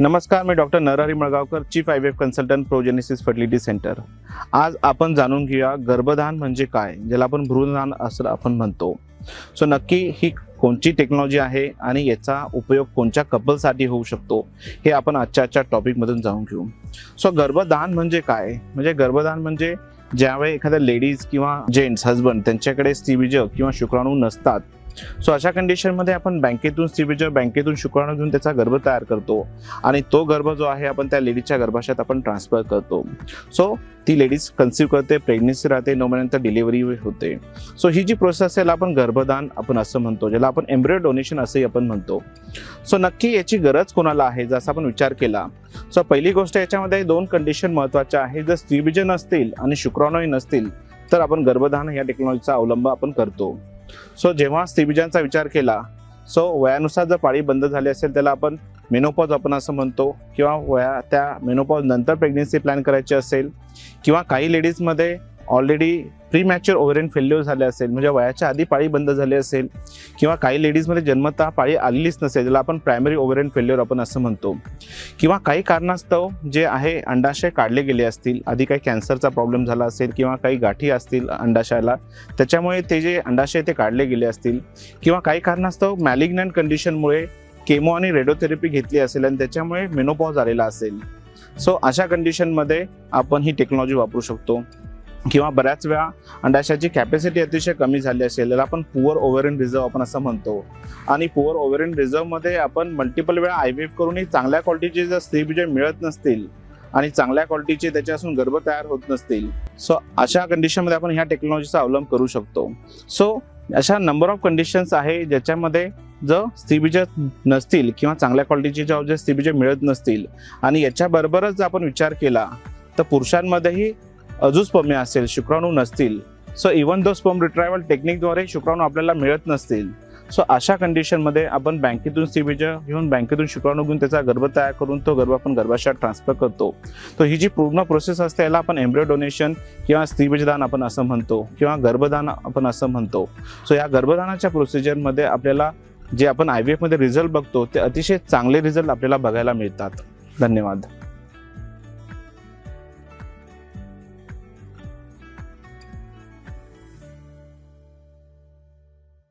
नमस्कार मी doctor Narhari Malgaonkar chief I F consultant Progenesis fertility centre आज आपण जाणून घेऊया गर्भधान म्हणजे काय ज्याला आपण भ्रूणधान असं आपण म्हणतो. सो नक्की ही कोणची टेक्नॉलॉजी आहे आणि याचा उपयोग कोणत्या कपलसाठी होऊ शकतो हे आपण आजच्या आजच्या टॉपिकमधून जाणून घेऊ. सो गर्भदान म्हणजे काय? म्हणजे गर्भदान म्हणजे ज्यावेळी एखाद्या लेडीज किंवा जेंट्स हजबंड त्यांच्याकडे स्त्रीबीज किंवा शुक्राणू नसतात सो अशा कंडिशनमध्ये आपण बँकेतून स्त्रीबीज बँकेतून शुक्राणू घेऊन त्याचा गर्भ तयार करतो. आणि तो गर्भ जो आहे आपण त्या लेडीजच्या गर्भाशयात आपण ट्रान्सफर करतो. सो ती लेडीज कन्सिव्ह करते प्रेग्नेन्सी राहते नऊ महिन्यानंतर डिलिव्हरी होते. सो ही जी प्रोसेस आहे याला आपण गर्भदान आपण असं म्हणतो ज्याला आपण एम्ब्रियो डोनेशन असंही आपण म्हणतो. सो नक्की याची गरज कोणाला आहे जसं आपण विचार केला. सो पहिली गोष्ट याच्यामध्ये दोन कंडिशन महत्त्वाच्या आहे जर स्त्रीबीज नसतील आणि शुक्राणूही नसतील तर आपण गर्भधान या टेक्नॉलॉजीचा अवलंब आपण करतो. सो जेव्हा स्त्रीबीजांचा विचार केला सो वयानुसार जर पाळी बंद झाली असेल त्याला आपण मेनोपॉज आपण असं म्हणतो किंवा वया त्या मेनोपॉज नंतर प्रेग्नेन्सी प्लॅन करायची असेल किंवा काही लेडीजमध्ये already pre mature ovarian failure झाले असेल म्हणजे वयाच्या आधी पाळी बंद झाली असेल किंवा काही लेडीजमध्ये जन्मतः पाळी आलेलीच नसेल ज्याला आपण प्रायमरी ओव्हरेन फेल्युअर आपण असं म्हणतो किंवा काही कारणास्तव जे आहे अंडाशय काढले गेले असतील आधी काही कॅन्सरचा प्रॉब्लेम झाला असेल किंवा काही गाठी असतील अंडाशयाला त्याच्यामुळे ते जे अंडाशय ते काढले गेले असतील किंवा काही कारणास्तव मॅलिग्नंट कंडिशनमुळे केमो आणि रेडिओथेरपी घेतली असेल आणि त्याच्यामुळे मेनोपॉज आलेला असेल. सो अशा कंडिशनमध्ये आपण ही टेक्नॉलॉजी वापरू शकतो. किंवा बऱ्याच वेळा अंडाशयाची कॅपॅसिटी अतिशय कमी झाली असेल त्याला आपण पुअर ओव्हरइन रिझर्व आपण असं म्हणतो. आणि पुअर ओव्हरइन रिझर्वमध्ये आपण मल्टिपल वेळा आय व्ही करूनही चांगल्या क्वालिटीचे जर स्त्रीबीजे मिळत नसतील आणि चांगल्या क्वालिटीचे त्याच्यापासून गर्भ तयार होत नसतील सो अशा कंडिशनमध्ये आपण ह्या टेक्नॉलॉजीचा अवलंब करू शकतो. सो अशा नंबर ऑफ कंडिशन्स आहे ज्याच्यामध्ये जर स्त्रीबीज नसतील किंवा चांगल्या क्वालिटीचे जेव्हा जे स्त्रीबीज मिळत नसतील आणि याच्याबरोबरच जर आपण विचार केला तर पुरुषांमध्येही अजूस्पर्मी असेल शुक्राणू नसतील. So even though sperm retrieval टेक्निकद्वारे शुक्राणू आपल्याला मिळत नसतील सो अशा कंडिशनमध्ये आपण बँकेतून सीबीज घेऊन बँकेतून शुक्राणू घेऊन त्याचा गर्भ तयार करून तो गर्भ आपण गर्भाशयात ट्रान्सफर करतो. तर ही जी पूर्ण प्रोसेस असते याला आपण एम्ब्रिओ डोनेशन किंवा स्त्रीबीजदान आपण असं म्हणतो किंवा गर्भदान आपण असं म्हणतो. सो या गर्भदानाच्या प्रोसिजरमध्ये आपल्याला जे आपण आय व्ही एफमध्ये रिझल्ट बघतो ते अतिशय चांगले रिझल्ट आपल्याला बघायला मिळतात. धन्यवाद.